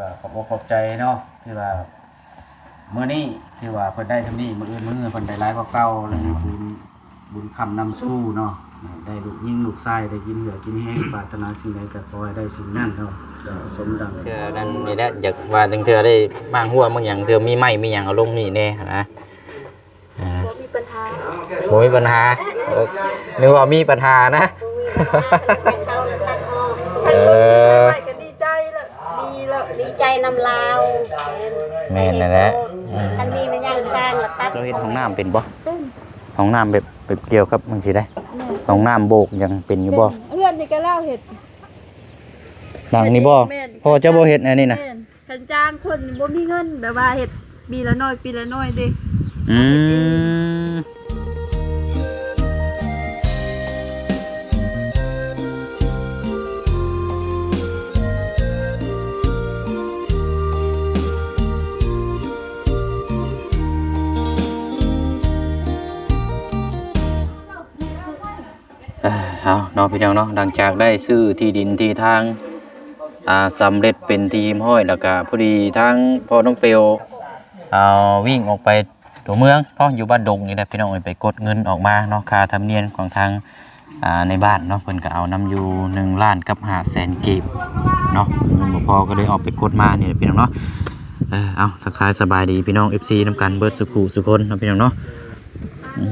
ว่าขอบอกขอบใจเนาะที่ว่าเมื่อนี้ที่ว่าเพิ่นได้ทำนี้มื้ออื่นมื้อเพิ่นได้ร้ายกว่าเก่าแล้วมีบุญบุญคำนำสู้เนาะได้ลูกยิ่งลูกชายได้กินเหลือกินแห้งปรารถนาสิ่งใดก็ขอให้ได้สิ่งนั้นเนาะสมดังเทื่อนั้นนี่แหละอยากว่าถึงเทื่อได้มางหัวบางอย่างเทื่อมีไม้มีหยังเอาลงนี่แน่นะอ่าบ่มีปัญหาบ่มีปัญหาเออนึกว่ามีปัญหานะเป็นเขาแล้วตัดออ นำลาวแม่นนั่นแหละอืมอันนี้มันย่างทางแล้วตัดเราเห็นห้องน้ำเป็นบ่ห้องน้ำแบบแบบเกี่ยวกับมันสิได้ห้องน้ำโบกยังเป็นอยู่บ่เพื่อนนี่ก็เล่าเห็ด หลังนี่บ่แม่น พอจะบ่เฮ็ดอันนี้นะแม่คันจ้างคนบ่มีเงินแบบว่าเห็ดปีละน้อยปีละน้อยเด้อืม เอ่อเอาเนาะพี่น้องเนาะหลังจากได้ซื้อที่ดินที่ทางอ่าสำเร็จเป็นทีมห้อยแล้วก็พอดีทั้งพ่อน้องเปียวเอาวิ่งออกไปตัวเมืองเนาะอยู่บ้านดงนี่แหละพี่น้องเอ้ยไปกดเงินออกมาเนาะค่าธรรมเนียมของทางอ่าในบ้านเนาะเพิ่นก็เอานำอยู่หนึ่งล้านกับหาแสนกีบเนาะเงินบ่พอก็เลยออกไปกดมานี่แหละพี่น้องเนาะเออเอาทักทายสบายดีพี่น้อง FC นำกันเบิดสุขุสุคนเนาะพี่น้องเนาะอื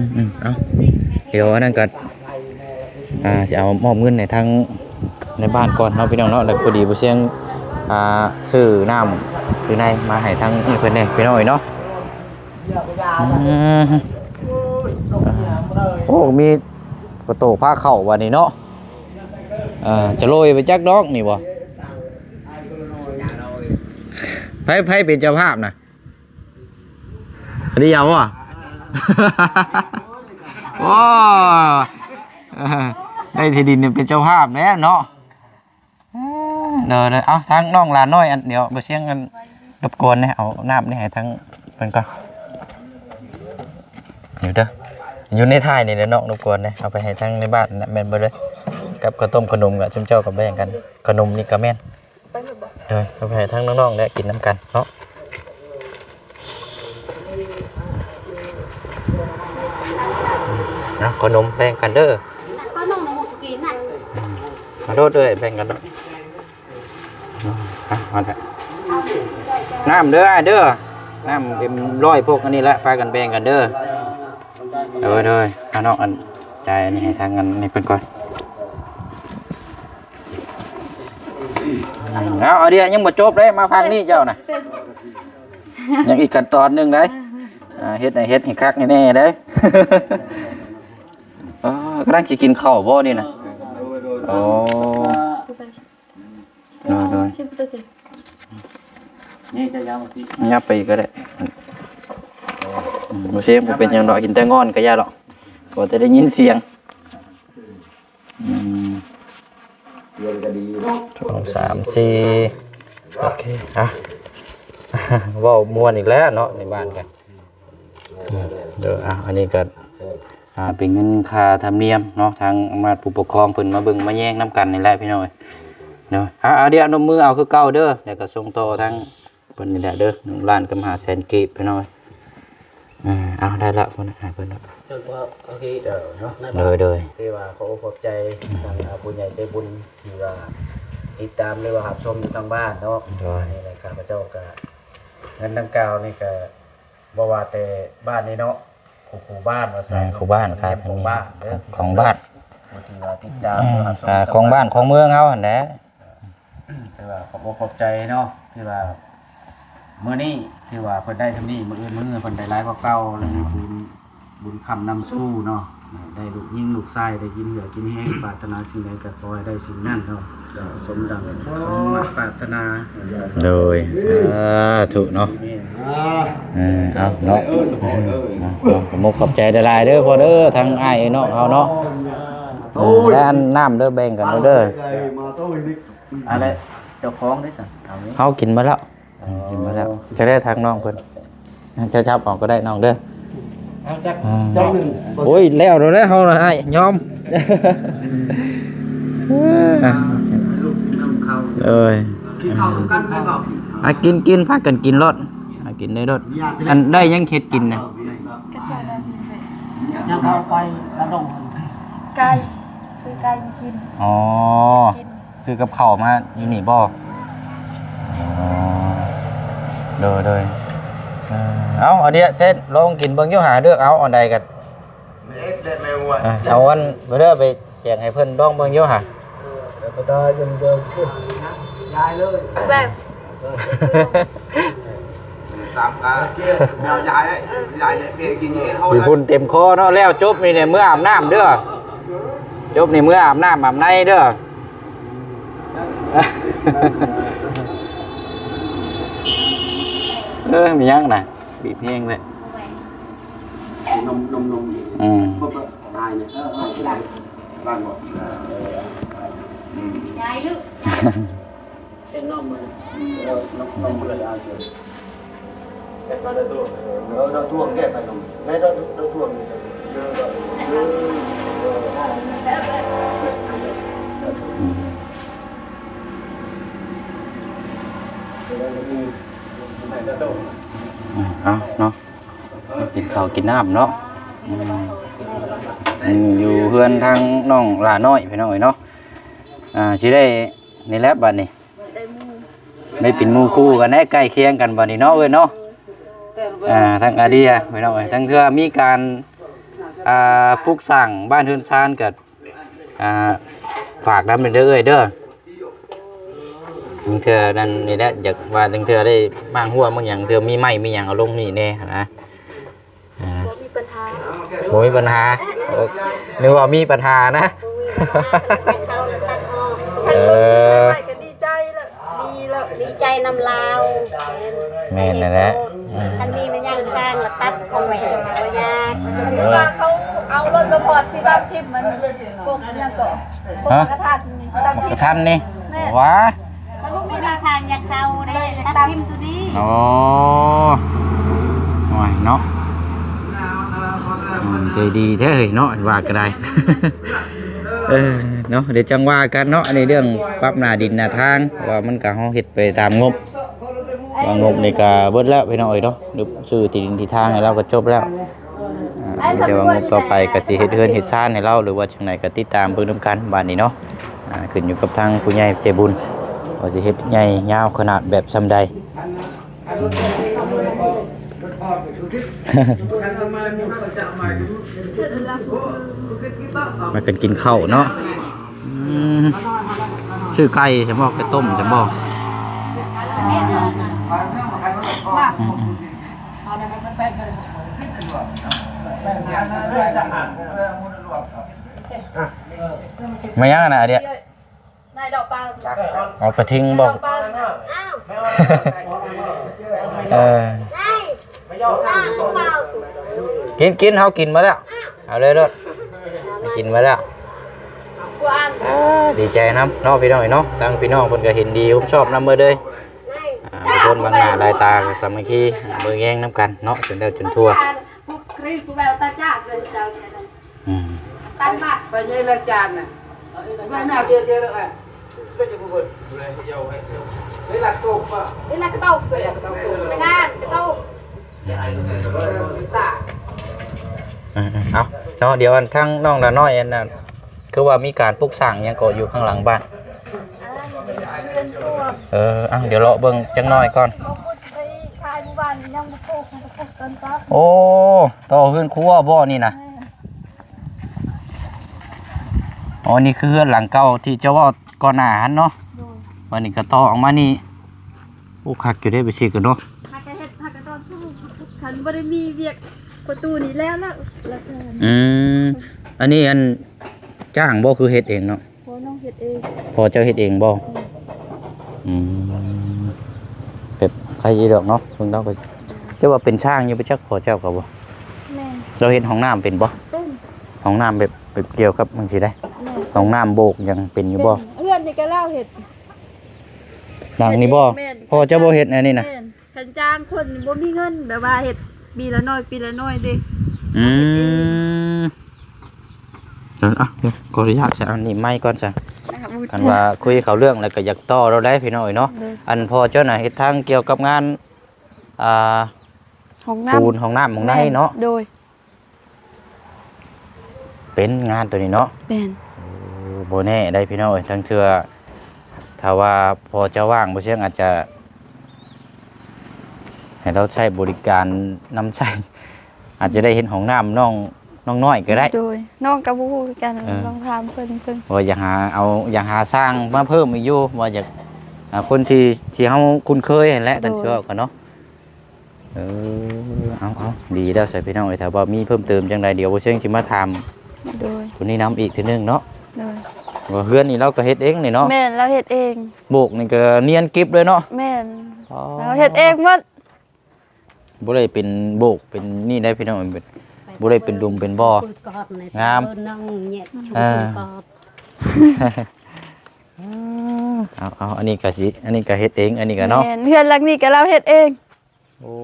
มอืมเอาเดี๋ยวอันนั้นก็ อ่าจะเอามอบเงินในทางในบ้านก่อนเนาะพี่น้องเนาะแล้วพอดีบ่เสียงอ่าซื้อน้ำซื้อในมาให้ทั้งเพิ่นเด้พี่น้องเอ้ยเนาะอืมโอ้มีกระโตกผ้าเข้าวันนี้เนาะอ่าจะโรยไปจักดอกนี่บ่ไผไผเป็นเจ้าภาพน่ะอันนี้ยาวบ่โอ้เออ ได้ที่ดินเนี่ยเป็นเจ้าภาพแล้วเนาะเดี๋ยวเลยเอาทั้งน้องลาน้อยอันเดี๋ยวไปเชียงกันรบกวนเนี่ยเอาน้ำนี่ให้ทั้งเพิ่นก่อนเดี๋ยวเด้ออยู่ในท้ายนี่เดี๋ยวน้องรบกวนเนี่ยเอาไปให้ทั้งในบ้านนะแม่นบ่เลยกับข้าวต้มขนมกับชุ่มเจ้ากับแบ่งกันขนมนี่ก็แม่นเถอะบ่เดี๋ยวเอาไปให้ทั้งน้องๆได้กินน้ำกันเนาะนะขนมแบ่งกันเด้อ ก็น้องหมูตะกี้น่ะ มา โทษด้วยแบ่งกันด้วยมาเถอะน้ำเด้อเด้อน้ำเอ็มร้อยพวกอันนี้แหละพากันแบ่งกันเด้อเด้อเด้อเอาน้องอันใจนนี้ให้ทางกันนี่เพิ่นก่อนเอาเอาเดียวยังบ่จบเลยมาพังนี่เจ้าน่ะยังอีกขั้นตอนหนึงได้เฮ็ดให้เฮ็ดให้คักให้แน่เด้ออ๋อกำลังสิกินข้าวบ่นี่น่ะ โอ้เด้อเด้อชื่อตะกี้นี่จะยาวที่ยับไปอีกก็ได้โมเชฟเป็นหยังดอกกินแต่งอนก็ยาหรอกก็จะได้ยินเสียงอืมเสียงก็ดีสองสามสี่โอเคอะ เว่าวมวนอีกแล้วเนาะในบ้านกันเดี๋ยวอะอันนี้ก็ อ่าเป็นเงินค่าธรรมเนียมเนาะทางอำนาจผู้ปกครองเพิ่นมาเบิ่งมาแย่งน้ำกันนี่แหละพี่น้อยเนาะอะเอาเดี๋ยวนมมือเอาคือเก่าเด้อเดี๋ยวก็ส่งต่อทางเพิ่นนี่แหละเด้อหนึ่งล้านกับห้าแสนกีบพี่น้อยอ่าเอาได้ละเพิ่นให้เพิ่นละเจ้าว่าโอเคเจ้าเนาะนั่นเลยเลยที่ว่าขอขอบใจทางอาผู้ใหญ่ใจบุญที่ว่าติดตามหรือว่ารับชมอยู่ทางบ้านเนาะเลยนี่แหละข้าพเจ้าก็เงินดังกล่าวนี่ก็บ่ว่าแต่บ้านนี้เนาะ คู่คู่บ้านว่าอ่าซั่นครูบ้านค่าธรรขมองเนียบ้านมเด้อของบ้านผู้ที่ว่าติดตามอืมรับชมอ่าของบ้านของเมืองเฮาหั่นแหละที่ว่าขอบอกขอบใจเนาะที่ว่ามื้อนี้ที่ว่าเพิ่นได้ทำนี้มื้ออื่นมื้อเพิ่นได้หลายกว่าเก่าแล้วมีบุญบุญคำนำสู้เนาะ ได้ลูกยิ่งลูกชายได้กินเหลือกินแห้ง ปรารถนาสิ่งใดก็ขอให้ได้สิ่งนั้นเนาะสมดังสมปรารถนาโดยสาธุเนาะนี่เออเอาเนาะเอาขอบมุกขอบใจได้หลายเด้อพ่อเด้อทางอ้ายเนาะเอาเนาะเออและอันน้ำเด้อแบ่งกันเด้ออะไรเจ้าของได้จ้ะเอานี้เฮากินมาแล้วกินมาแล้วจะได้ทางน้องเพิ่นจะจับออกก็ได้น้องเด้อ เอาจักอ่าโอ้ยแล้วเราแล้วเฮาน่ะอ้ายยอมอะลูกน้ำเข้าเอ้ยเกินข้าวกันได้บ่อะกินกินพากันกินรถอะกินได้รถอันได้ยังเฮ็ดกินนะยังเขาไปกระดงไก่ซื้อไก่มากินอ๋อกินซื้อกับข้าวมาอยู่นี่บ่อ๋อเด้อเด้อ เออเอาอันเนี้ยเซ็ตลองกินเบิ่งอยู่หาเลือกเอาอันใดกันเอ๊ะเด็ดแม่วัวอะเอาอันไปเด้อไปแจกให้เพิ่นดองเบิ่งอยู่หาก็ได้ยังเดินขึ้นยายเลยแบบตามกันแมวยายยายเนี่ยเพียกินอย่างนี้เขาอยู่พุ่นเต็มคอเนาะแล้วจบนี่เนี่ยเมื่ออาบน้ำเด้อจบนี่เมื่ออาบน้ำอาบในเด้อ เออมียังน่ะบีบเพลงเลยนมนมนมอืมพวกตายเนี่ยบ้านหมดยายลึกเป็นน้องมือเออนมนมเลยยายเลยแค่มาได้ตัวเราเราท่วงแค่ไปนมไม่เราเราท่วงเยอะเลยอืมอืม เอาเนาะกินข้าวกินน้ำเนาะอืมอืมอยู่เพื่อนทางน้องหลาน้อยพี่น้องเอ้ยเนาะอ่าสิได้นี่แหละบัดนี้ได้หมูได้เป็นหมู่คู่กันได้ใกล้เคียงกันบัดนี้เนาะเอ้ยเนาะอ่าทั้งอาเดียไม่น้อยทั้งเทื่อมีการอ่าปลูกสร้างบ้านเฮือนซานกับอ่าฝากนำเป็นเด้อเอ้ยเด้อ ทั้งเทื่อนั่นนี่แหละอยากว่าทั้งเทื่อได้มางหัวบางอย่างเทื่อมีไม้มีหยังเอาลงนี่แน่นะอ่าบ่มีปัญหาบ่มีปัญหาโอ้นึกว่ามีปัญหานะท่านบ่ซื้อใหม่ก็ดีใจแล้วดีแล้วดีใจนำลาวแม่นนั่นแหละอืมทันมีมันย่างข้างละตัดของแหวนบ่ยากฉันว่าเขาเอารถมาพอดสิตามทิพย์มันกบยังเกาะกบกระทาดนี่สิตามทิพย์ท่านนี่ว้า มันบ่มีทางยาเขาเด้ตัดทิมตัวนี้โอ้โอ้ยเนาะอืมใจดีแท้เฮ้ยเนาะว่าก็ได้ เออเนาะเดี๋ยวจังว่ากันเนาะอันนี้เรื่องปรับหน้าดินหน้าทางว่ามันก็เฮาเฮ็ดไปตามงบว่างบนี่ก็เบิดแล้วพี่น้องเอ้ยเนาะหรือซื้อที่ดินที่ทางให้เราก็จบแล้วอ่ามีแต่ว่างบต่อไปก็สิเฮ็ดเฮือนเฮ็ดซ่านให้เราหรือว่าจังไดก็ติดตามเบิ่งนํกันบ้านนี้เนาะอ่าขึ้นอยู่กับทางผู้ใหญ่ใจบุญ ว่าสิเฮ็ดใหญ่ยาวขนาดแบบซำใดมากันกินข้าวเนาะอืมชื่อไก่ฉันบอกไปต้มฉันบอกมายังอะนะเดี๋ยว นายดอกปลาเอากระทิงบอกดอกปลาอ้าวเออกินกินเขากินมาแล้วเอาเลยรถกินมาแล้วกวนดีใจน้ำเน้องพี่น้องเนาะตั้งพี่น้องเพิ่นก็เห็นดีผมชอบน้ำเมื่อเลยอ่าทุกคนบางหน้าหลายตาก็สามัคคีเบิ่งแย่งน้ำกันเนาะจนได้จนทั่วพวกครีกูแววตาจ้าเลยเจ้าเนี่ยนะอืมตันบักไปยัยละจานน่ะไม่น่าเบียดเยอะเลย ไม่จะพูดเลยเยาให้เลยหลักตกป่ะนี่ละกระตกเลยกระตกกระงานกระตกเอาเนาะเดี๋ยวอันทั้งน้องละน้อยอันน่ะคือว่ามีการปลูกสร้างยังก็อยู่ข้างหลังบ้าน เอออะเดี๋ยวเลาะเบิ่งจังน้อยก่อนเขาพูดไปขายหมู่บ้านยังมาปลูกมันก็ปลูกต้นก็โอ้ต่อขึ้นครัวบ่นี่นะอ๋อนี่คือเรือนหลังเก่าที่เจ้าว่า ก่อนหน้าหันเนาะโดนวันนี้ก็ต่อออกมานี่โอ้คักอยู่ได้ไปสิกันเนาะฮักกะเฮ็ดฮักกะตอนทุกคันบ่ได้มีเวียกประตูนี้แล้วแล้วแล้วก็อืมอันนี้อันจ้างบ่คือเฮ็ดเองเนาะพอน้องเฮ็ดเองพอเจ้าเฮ็ดเองบ่อืมแบบใครยีดอกเนาะเพิ่งเราก็เจ้าว่าเป็นช่างอยู่ไปจักพอเจ้าก็บ่แม่เราเฮ็ดห้องน้ำเป็นบ่เป็นห้องน้ำแบบแบบเกี่ยวกับมันสิได้แม่ห้องน้ำโบกยังเป็นอยู่บ่เพื่อน นี่ก็เล่าเฮ็ดหลังนี้บ่พอเจ้าบ่เฮ็ดอันนี้นะฉันจ้างคนบ่มีเงินแบบว่าเฮ็ดปีละน้อยปีละน้อยด้อืมเดี๋ยวอะเดี๋ยวขออนุญาตใช้อันนี้ไม้ก่อนจ้ะอันว่าคุยเขาเรื่องแล้วก็อยากต่อเราได้พี่น้อยเนาะอันพอเจ้าน่ะเฮ็ดทางเกี่ยวกับงานอ่าห้องน้ำห้องน้ำห้องในเนาะโดย เป็นงานตัวนี้เนาะแม่น โบแน่ได้พี่น้อยทั้งเทื่อถ้าว่าพอจะว่างบ่เชียงอาจจะ ให้เราใช้บริการนำใช้อาจจะได้เห็นของน้ำน้องน้องน้อยก็ได้โดยน้องกับผู้คือกันเออลองถามเพิ่นเพิ่นว่าอยากหาเอาอยากหาสร้างมาเพิ่มอีกอยู่ว่าอยากหาคนที่ที่เฮาคุ้นเคยนั่นแหละกันเชื่อกันเนาะเออเอาเอาดีแล้วใส่พี่น้องเอ้ยถ้าว่ามีเพิ่มเติมจังใดเดี๋ยวบ่เชียงสิมาถามโดยตัวนี้นํอีกทีนึงเนาะ โดยว่าเฮือนนี่เราก็เฮ็ดเองนี่เนาะแม่นเราเฮ็ดเองโบกนี่ก็เนียนกริบเลยเนาะแม่นอ๋อเราเฮ็ดเองหมดบ่ได้เป็นโบกเป็นนี่ได้พี่น้องเป็นบ่ได้เป็นดุมเป็นบ่องามน้องเหยียดชุอ่ากอดเอาเอาอันนี้ก็สิอันนี้ก็เฮ็ดเอง อันนี้ก็เนาะแม่นเฮือนหลังนี้ก็เราเฮ็ดเองโอ้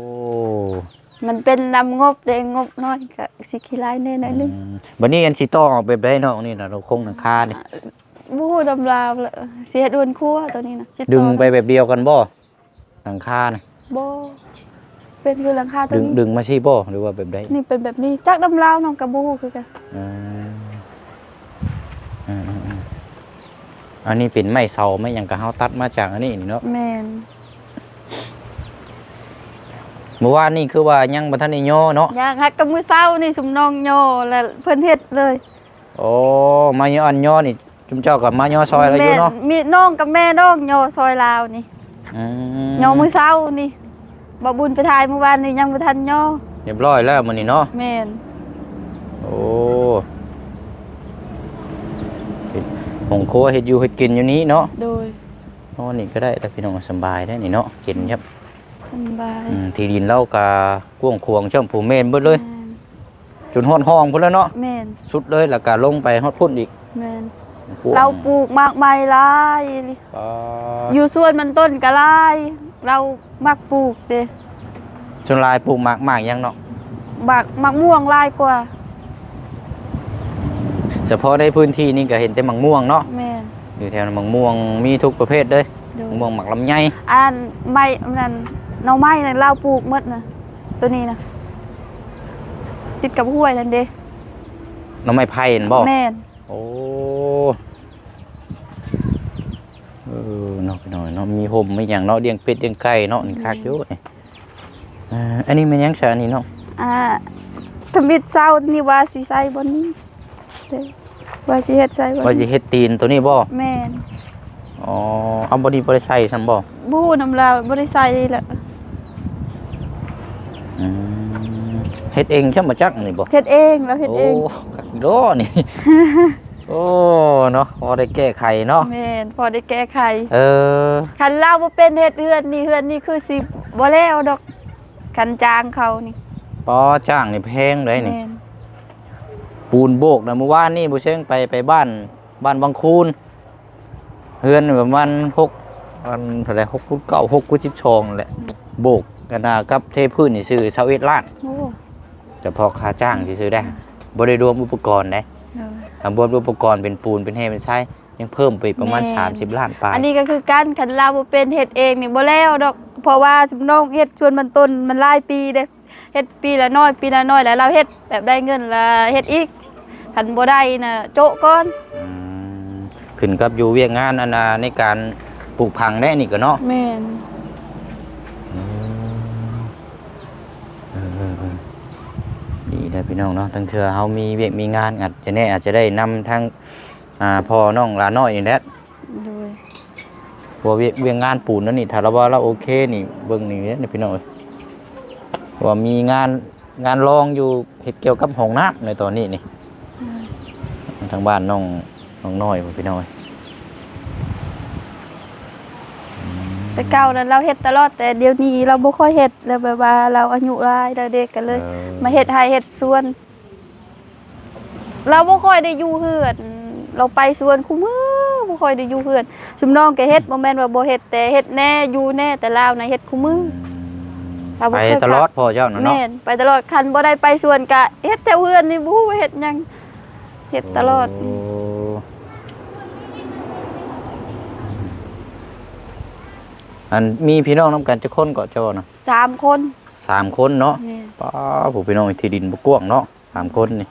มันเป็นนำงบเด้งบน้อยก็สิขี้ร้ายแน่หน่อยนึงอืมบัดนี้อันสิต่อออกแบบใดเนาะนี่น่ะเราคงหลังคานี่บู้ดำลาวเลยสิเฮ็ดอวนครัวตัวนี้นะสิต่อดึงไปแบบเดียวกันบ่หลังคานี่บ่เป็นคือหลังคาตัวดึงนี้ดึงมาสิบ่หรือว่าแบบใดนี่เป็นแบบนี้จักดำลาวน้องกับบู้คือกันอืมอืมอืมอืมอันนี้เป็นไม้เสาไม้หยังก็เฮาตัดมาจากอันนี้นี่เนาะแม่น เมื่อวานนี่คือว่ายังบ่ทันได้ย่อเนาะย่างฮักกับมือเช้านี่สุมน้องโยแล้วเพิ่นเฮ็ดเลยโอ้มาย่ออันย่อนี่จุมเจ้ากับมาย่อซอยอะไรอยู่เนาะแม่มีน้องกับแม่น้องโยซอยลาวนี่อืโยมือเช้านี่บ่บุญไปทายเมื่อวานนี่ยังบ่ทันโยเรียบร้อยแล้วมื้อนี้เนาะแม่นโอ้เฮ็ดผงครัวเฮ็ดอยู่เฮ็ดกินอยู่นี้เนาะโดยนอนนี่ก็ได้แต่พี่น้องสำบายได้นี่เนาะกินครับ สำบายอืมที่ดินเราก็กว้างขวางช่อมผู้เมนเบิดเลยแม่นจนฮอดห้องพุ่นแล้วเนาะแม่นสุดเลยแล้วก็ลงไปฮอดพุ่นอีกแม่นกว้งเราปลูกมากมายหลายอ่าอยู่สวนมันต้นก็หลาย เรามักปลูกเด้จนลายปลูกหมากหมากยังเนาะบักมักม่วงหลายกว่า เฉพาะในพื้นที่นี่ก็เห็นแต่หมากม่วงเนาะแม่นอยู่แถวนั้นหมากม่วงมีทุกประเภทเลยโดหยมากม่วงหมากลำไยอันไม้นั่น หน่อไม้นั่นเราปลูกหมดนะตัวนี้นะติดกับห้วยนั่นเด้หน้ำไม้ไผ่เห็นบ่แม่นโอ้เออเนาะพี่น้อยเนาะมีห่มมีอย่างเนาะเลี้ยงเป็ดเลี้ยงไก่เนาะนี่คักอยู่นี่อ่าอันนี้มันยังซะอันนี้เนาะอ่าทมิดเศร้านี่ว่าสิใส่บนนี้เด้ว่าสิเฮ็ดใส่บนว่าสินี้เฮ็ดตีนตัวนี้บ่แม่น อ๋อเอาบ่ดีบ่ได้ใส่ซั่นบ่ บู้น้ำลาวบ่ได้ใส่ละ อืมเฮ็ดเองใช่มาจักนี่บ่เฮ็ดเองเราเฮ็ดโอ้เองกักโดนี่ โอ้เนาะพอได้แก้ไขเนาะแม่นพอได้แก้ไขเออคันเราบ่เป็นเฮ็ดเฮือนนี่เฮือนนี่คือสิบ่แล้วดอกคันจ้างเขานี่ปอจ้างนี่แพงเลยนี่ แม่นปูนโบกนะเมื่อวานนี่บ่เชิงไปไปบ้านบ้านบางคูนเฮือนนี่ประมาณ6อันเท่าไหร่6คูณ9 6คูณ12นั่นแหละ โบก กันนากับเทพื้นนี่ซื้อ21ล้านโอ้แต่พอค่าจ้างสิซื้อได้บ่ได้รวมอุปกรณ์เด้เออถ้ารวมอุปกรณ์เป็นปูนเป็นเฮเป็นทรายยังเพิ่มไปประมาณแม่น30 ล้านปลายอันนี้ก็คือการคันเราบ่เป็นเฮ็ดเองนี่บ่แล้วดอกเพราะว่าชุมน้องเฮ็ดชวนมันต้นมันหลายปีเด้เฮ็ดปีละน้อยปีละน้อยแล้วเราเฮ็ดแบบได้เงินและเฮ็ดอีกคันบ่ได้น่ะโจะก่อนอืมขึ้นกับอยู่เวียกงานอันนาในการปลูกพังได้นี่ก็เนาะ แม่น เออเออเออดีได้อพี่น้องเนาะตั้งเทื่อเฮามีเวียกมีงานอาจจะแน่อาจจะได้นำทางอ่าพ่อน้องหลานน้อยนี่แหละโดยเพราะเวียกเวียกงานปูนนั่นนี่ถ้าเราว่าเราโอเคนี่เบิ่งนี่เนี่ยพี่น้องเอ้ยว่ามีงานงานรองอยู่เฮ็ดเกี่ยวกับห้องน้ำในตอนนี้นี่ทางบ้านน้องน้องน้อยพี่น้องเอ้ย แต่เก่านั้นเราเฮ็ดตลอดแต่เดี๋ยวนี้เราบ่ค่อยเฮ็ดแล้วแบบว่าเราอายุหลายแล้วเด็กกันเลยออ มาเฮ็ดไร่เฮ็ดสวน เราบ่ค่อยได้อยู่เฮือน เราไปสวนคุมื้อบ่ค่อยได้อยู่เฮือนชุมน้องก็เฮ็ดบ่แม่นว่าบ่เฮ็ดแต่เฮ็ดแน่อยู่แน่แต่ลาวน่ะเฮ็ดคุมื้อเราบ่ไปเคยตลอดพ่อเจ้าน่ะเนาะแม่นไปตลอดคันบ่ได้ไปสวนก็เฮ็ดแต่เฮือนนี่บ่ฮู้ว่าเฮ็ดหยังเฮ็ดตลอด โอันมีพี่น้องนํกันจักคนก็เจ้าน่ะสามคนสามคนเนาะแม่นป้าผู้พี่น้องที่ดินบ่กว้างเนาะสามคนนี่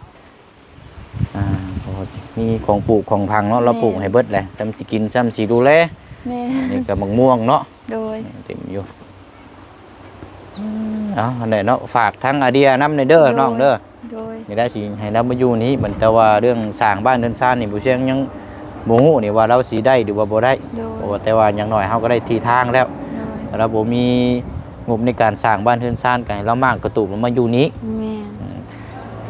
อ่าโอ้มีของปลูกของพังเนาะเราปลูกให้เบิดแหละซ้ำสิกินซ้ำสิดูแลแม่นี่ก็มะม่วงเนาะ โดย เต็มอยู่เอาอันไหนเนาะฝากทั้งอาเดียน้ำในเด้อน้องเด้อโดย นี่ได้สิให้เรามาอยู่นี้เหมือนแต่ว่าเรื่องสร้างบ้านเดินซ่านนี่ผู้เชี่ยงยัง บ่ฮู้นี่ว่าเราสิได้หรือว่าบ่ได้โดยเพราะว่าแต่ว่าอย่างน้อยเฮาก็ได้ที่ทางแล้วโดยเราบ่มีงบในการสร้างบ้านเดินซ่านกันให้เรามากกระตุกมันมาอยู่นี้แม่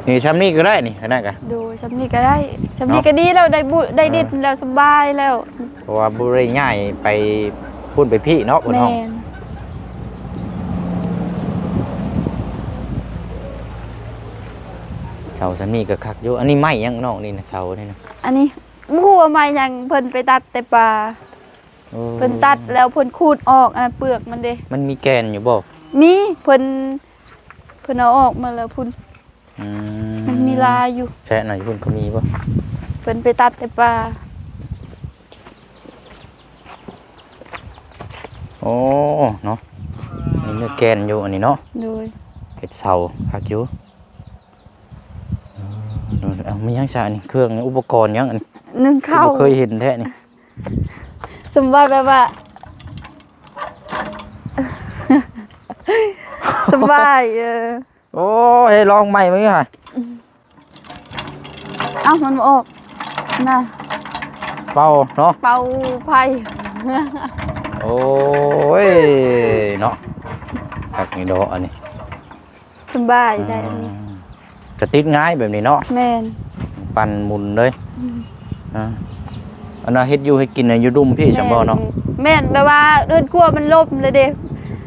นนี่ชั้นนี้ก็ได้นี่ขนาดกัน โดยสำนีก็ได้สำนีก็ดีแล้วได้บุได้ดิดแล้วสบายแล้วเพราะว่าบ่ได้ง่ายไปพุ่นไปพี่เนาะบนแม่ห้องนเสาชั้นนี้ก็คักอยู่อันนี้ไม้ยังน้องนี่นะเสานี่นะอันนี้ บ่ฮู้ว่ามาหยังเพิ่นไปตัดแต่ปลาโอ้เพิ่นตัดแล้วเพิ่นขูดออกอันนั้นเปลือกมันเด้มันมีแกนอยู่บ่มีเพิ่นเพิ่นเอาออกมาแล้วพุ่นอืมันมีลายอยู่แช่หน่อยพุ่นก็มีบ่เพิ่นไปตัดแต่ปลาโอ้เนาะนี่มีแกนอยู่อันนี้เนาะโดยเห็ดเสาคักอยู่เออเอามียังซะนี่เครื่องอุปกรณ์ยังอันนี้ นึ่งข้าวบ่เคยเห็นแท้นี่สมบัติแบบว่า สบายเออโอ้เฮ้ยลองใหม่มั้ยฮะเอ้ามันบ่ออกน่ะเป่าเนาะเป่าไฟโอ้ยเนาะคักนี่ดอกอันนี้สบายได้อันนี้กระติดง่ายแบบนี้เนาะแม่นปั่นหมุนเลย อ่าอันน่ะเฮ็ดอยู่เฮ็ดกินน่ะอยู่ดุมพี่จังบ่เนาะแม่นแบบว่าเดินครัวมันล่มเลยเด้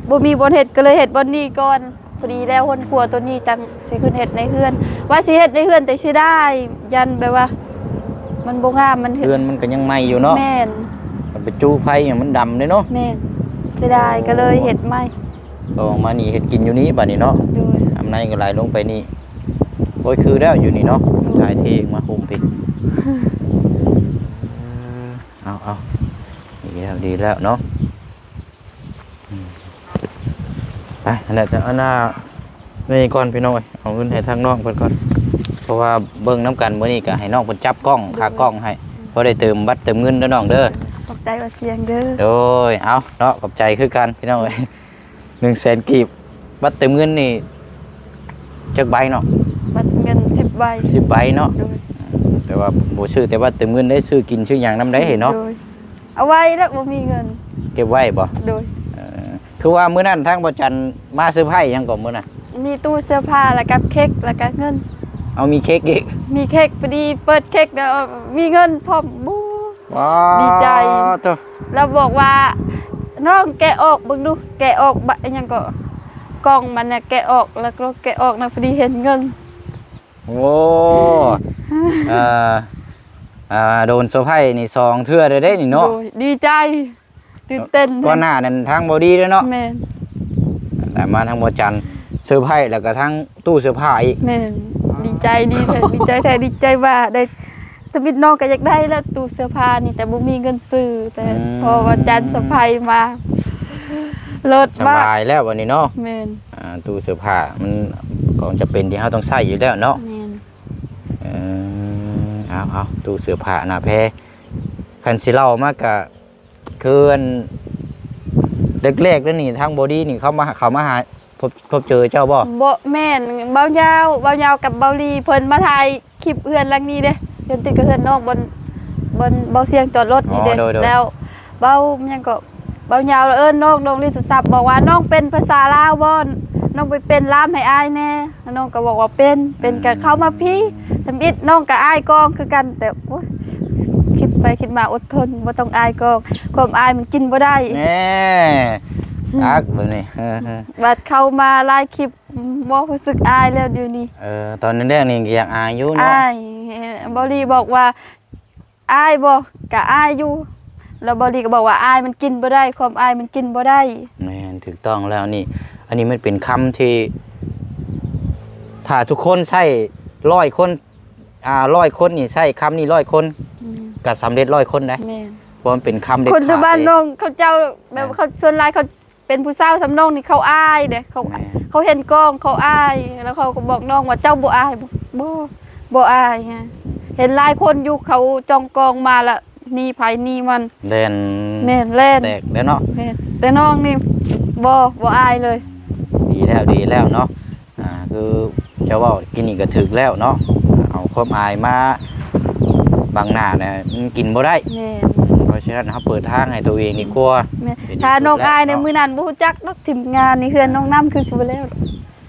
บ่มีบนเฮ็ดก็เลยเฮ็ดบนนี้ก่อนพอดีแล้วคนครัวตัวนี้จังสิขึ้นเฮ็ดในเฮือน ว่าสิเฮ็ดในเฮือนแต่สิได้ ยันแบบว่า มันบ่งามมันเฮ็ดเพื่อนมันก็ยังใหม่อยู่เนาะแม่นมันไปจูไผอย่างมันดำเลยเนาะแม่นเสียดายก็เลยเฮ็ดใหม่ลองมานี่เฮ็ดกินอยู่นี้บัดนี้เนาะโดยอำในก็ไหลลงไปนี่โอ้ยคือแล้วอยู่นี่เนาะถ่ายเทมาคุมพี่ เอาเอาดีแล้วดีแล้วเนาะอืมไปอันนั้นอันน่านี่ก่อนพี่น้องเอ้ยเอาเงินให้ทางน้องเพิ่นก่อนเพราะว่าเบิ่งน้ำกันมื้อนี้ก็ให้น้องเพิ่นจับกล้องคากล้องให้พอได้เติมบัตรเติมเงินเด้อน้องเด้อตกใจว่าเสียงเด้อโดยเอาเนาะขอบใจคือกันพี่น้องเอ้ยหนึ่งแสนกีบบัตรเติมเงินนี่จักใบเนาะบัตรเงิน10ใบสิบใบเนาะโดย แต่ว่าโบซื้อแต่ว่าเติมเงินได้ซื้อกินซื้ออย่างน้ำได้เห็นเนาะโดยเอาไว้แล้วบ่มีเงิน เก็บไว้บ่โดยเออคือว่ามื้อนั้นทางบ่จันมาซื้อไผ่ยังก่อนมื้อน่ะมีตู้เสื้อผ้าแล้วก็เค้กแล้วก็เงิน เอามีเค้กอีกมีเค้กพอดีเปิดเค้กแล้วมีเงินพร้อมบูว้าดีใจตัวแล้วบอกว่าน้องแกะออกเบิ่งดู แกะออกบะอิหยังก็กล่องมันน่ะแกะออกแล้วก็แกะออกนะพอดีเห็นเงิน โอ้เอ่ออ่าโดนเซอร์ไพรส์นี่สองเทื่อเลยเด้นี่เนาะโดยดีใจ ตื่นเต้นก่อนหน้านั้นทางบ่ดีเด้อเนาะแม่นแต่มาทางบ่จันเซอร์ไพรส์แล้วก็ทางตู้เสื้อผ้าอีกแม่นดีใจดีแท้ดีใจแท้ดีใจว่าได้สมิดน้องก็อยากได้แล้วตู้เสื้อผ้านี่แต่บ่มีเงินซื้อแต่พอวันจันทร์สะพายมาเลิศสมากบายแล้ววันนี้เนาะแม่นอ่าตู้เสื้อผ้ามันของจะเป็นที่เราต้องใช้อยู่แล้วเนาะ แม่นเออ เอาเอาตู้เสื้อผ้าหน้าแพรคันสิเล่ามากกะคืออันเล็กๆแล้วนี่ทางบอดี้นี่เขามาเขามาหาพบพบเจอเจ้าบ่บ่แม่นเบายาวเบายาวกับเบาลีเพิ่นมาถ่ายคลิปเฮือนหลังนี้เด้เพิ่นติดกับเฮือนนอกบนบนเบาเสียงจอดรถนี่เด้แล้วเบาหยังก็เบายาวแล้วเอิ้นน้องน้องลิโทรศัพท์บอกว่าน้องเป็นภาษาลาวบ่น้องไปเป็นล่ามให้อายแน่แล้วน้องก็บอกว่าเป็นเป็นก็เข้ามาพี่ ทำอิดน้องกับอายกองคือกันแต่โอ๊ยคิดไปคิดมาอดทนบ่ต้องอายกองความอายมันกินบ่ได้แน่อักแบบนี้เออเออบัดเข้ามาไลายคลิปบ่รู้สึกอายแล้วเดี๋ยวนี้เออตอนนั้นแรกนี่อยากอายุเนาะอายบอลีบอกว่าอายบ่กะอายอยู่แล้วบอลีก็บอกว่าอายมันกินบ่ได้ความอายมันกินบ่ได้แม่นถูกต้องแล้วนี่ อันนี้มันเป็นคำที่ถ้าทุกคนใช้ร้อยคน อ่าร้อยคนนี่ใช้คำนี้ร้อยคนอืมก็สำเร็จร้อยคนได้แม่นเพราะมันเป็นคำเด็ดคนที่ขาดบ้านเลยน้องเขาเจ้าแบบเขาส่วนหลายเขาเป็นผู้สาวสำนองนี่เขาอายเด้เขาแม่ เขาเห็นกล้องเขาอาย แล้วเขาก็บอกน้องว่าเจ้าบ่อายบ่บ่บ่อายไงเห็นหลายคนอยู่เขาจองกองมาละหนี่ไผหนี่มันเด่นแม่นเล่นแตกแล้วเนาะแม่นแต่น้องนี่บ่บ่อายเลย ดีแล้วดีแล้วเนาะอ่าคือเจะว่ากินนี่ก็ถึกแล้วเนาะ เอาความอายมาบังหน้าเนี่ยมันกินบ่ได้แม่นเพราะฉะนั้นเราเปิดทางให้ตัวเองดีกว่า แม่นเป็นที่ถ้าน้องสุดแล้วอายในเนาะมื้อนั้นบ่ฮู้จักดอกทีมงานนี่เฮือนน้องน้ำคือสิบ่แล้ว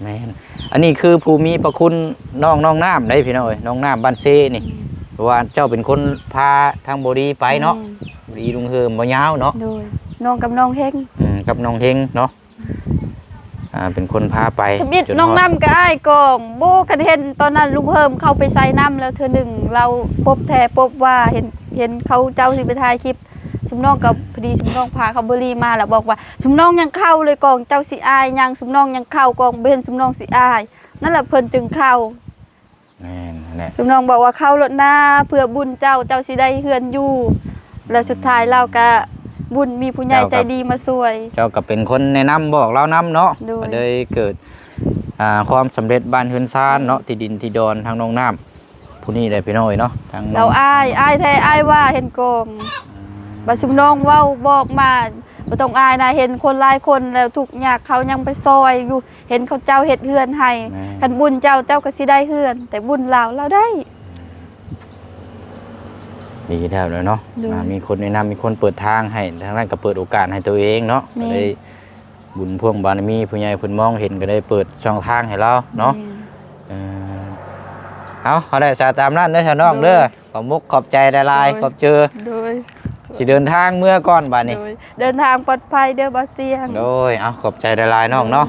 แม่นอันนี้คือภูมิประคุณน้องน้องน้ำได้พี่น้องเอ้ยน้องน้ำบ้านเซนี่เพราะว่าเจ้าเป็นคนพาทางบดีไปเนาะบดีลุงเฮิมบ่ยาวเนาะโดยน้องกับน้องเฮง อืมกับน้องเฮงเนาะ อ่าเป็นคนพาไปทบิดจน้องฮดน้ำก็อ้ายกองโบกันเห็นตอนนั้นลุงเฮิมเข้าไปใส่น้ำแล้วเธอหนึ่งเราพบแท้พบว่าเห็นเห็นเขาเจ้าสิไปถ่ายคลิปสุมน้องกับพอดีสุมน้องพาเขาบุรีมาแล้วบอกว่าสุมน้องยังเข้าเลยกองเจ้าสิอายยังสุมน้องยังเข้ากองเบนสุมน้องสิอาย นั่นแหละเพิ่นจึงเข้าแม่นแหละสุมน้องบอกว่าเข้ารถหน้าเพื่อบุญเจ้าเจ้าสิได้เฮือนอยู่ แล้วสุดท้ายเราก็ บุญมีผู้ใหญ่ใจดีมาช่วย เจ้าก็เป็นคนแนะนำบอกเรานํเนาะโดย ก็เลยเกิดอ่าความสำเร็จบ้านเฮือนซานเนาะที่ดินที่ดอนทางน้องน้ำผู้นี้ได้พี่น้อยเนาะทางน้เราองอายอายแท้อายว่าเห็นกองบัดซุมน้องเว้าบอกมาบ่ต้องอายนะเห็นคนหลายคนแล้วทุกข์ยากเขายังไปซอยอยู่ เห็นเขาเจ้าเฮ็ดเฮือนให้แม่กันบุญเจ้าเจ้าก็สิได้เฮือน แต่บุญเราเราได้ ดีแล้วเลยเนาะโดย อ่ามีคนแนะนำมีคนเปิดทางให้ทางนั้นก็เปิดโอกาสให้ตัวเองเนาะแม่ ก็เลยบุญพ่วงบารมีผู้ใหญ่เพิ่นมองเห็นก็ได้เปิดช่องทางให้เราเนาะ เออเอาเอาได้สาตามนั้นเด้อชาวน้องเด้อขอบมุกขอบใจหลายๆขอบเจอโดย สิเดินทางเมื่อก่อนบัดนี้ โดย เดินทางปลอดภัยเด้อบ่เสี่ยง โดยเอาขอบใจหลายๆน้องเนาะ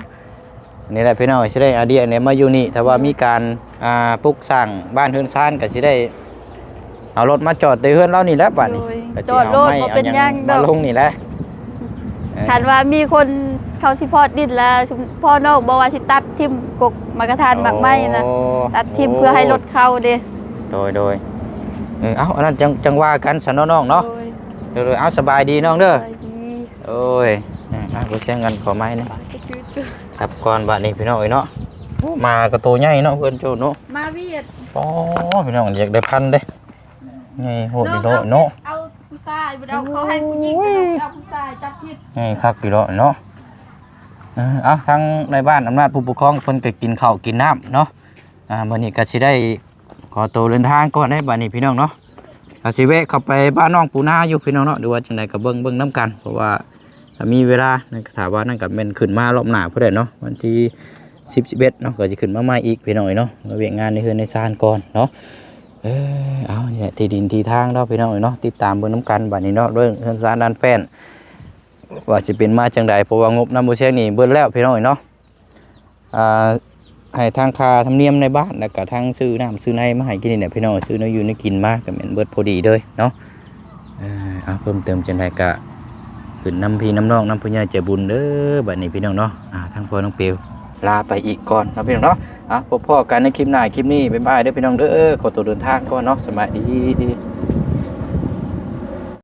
นี่แหละพี่น้องสิได้ไอเดียเนี่ยมาอยู่นี่ถ้าว่ามีการอ่าปลูกสร้างบ้านเฮือนซ่านก็สิได้ เอารถมาจอดในเฮือนเรานี่แหล้วบัดนี้โดยก็สิจอดรถเาไม้บ่เป็นอาหยังดมาอก ลงนี่แหละเออ คันว่ามีคนเขาสิพอดดินแล้วซุมพ่อน้องบอกว่าสิตัดทิ่มกกมากระทานหมักไม้นะโอ้ตัดทิ่มเพื่อให้รถเข้าเด้โดยโดยเออเอาอันนั้นจังจังว่ากันสนน้องๆเนาะโดยเดี๋ยวๆเอาสบายดีน้องเด้อไปดีโอ้ยอะมาบ่เสียงกันขอไม้นะครับก่อนบัดนี้พี่น้องเอ้ยเนาะโอ้มากระโตใหญ่เนาะเพิ่นโจเนาะมาเวียด อ๋อพี่น้องอยากได้พันเด้ ไงโหดดีโดเนาะเอาผู้ชายบ่ได้เอาเขาให้ผู้หญิงเอาผู้ชายจับผิดไงคักดีโดเนาะเออเอาทางในบ้านอำนาจผู้ปกครองเพิ่นก็กินข้าวกินน้ำเนาะอ่ามื้อนี้ก็สิได้ขอตัวเดินทางก่อนได้บัดนี้พี่น้องเนาะก็สิแวะเข้าไปบ้านน้องปูนาอยู่พี่น้องเนาะดูว่าจังไดก็เบิ่งเบิ่งนํกัน เพราะว่าถ้ามีเวลาในถามว่านั่นก็แม่นขึ้นมารอบหน้าพุ่นแหละเนาะวันที่10 11เนาะก็สิขึ้นมาใหม่อีกพี่น้องเอ้ยเนาะมาเวียกงานในเฮือนในซานก่อนเนาะ เออเอาเนี่ยที่ดินที่ทางเราะพี่น้องเนาะติดตามเบิ่งน้ำกันบัดนี้เนาะเรื่องเรื่องสารด้านแฟนว่าจะเป็นมาจังใดเพราะว่างบน้ำบูเชงนี่เบิ่นแล้วพี่น้องเนาะอ่าให้ทางคาธรรมเนียมในบ้านแล้วก็ทางซื้อน้ำซื้อในมาให้กินเนี่ยพี่น้องซื้อเนื้ออยู่ในกินมากก็แม่นเบิดพอดีเลยเนาะเออเอาเพิ่มเติมจังใดก็ขึ้นน้ำพี่น้ำน้องน้ำผู้ใหญ่ใจบุญเด้อบัดนี้พี่น้องเนาะอ่าทางพ่อน้องเปียวลาไปอีกก่อนนะพี่น้องเนาะ อะพบพ่อกันในคลิปหน้าคลิปนี้บ๊ายบายเด้อพี่น้องเด้อขอตัวเดินทางก่อนเนาะสบายดี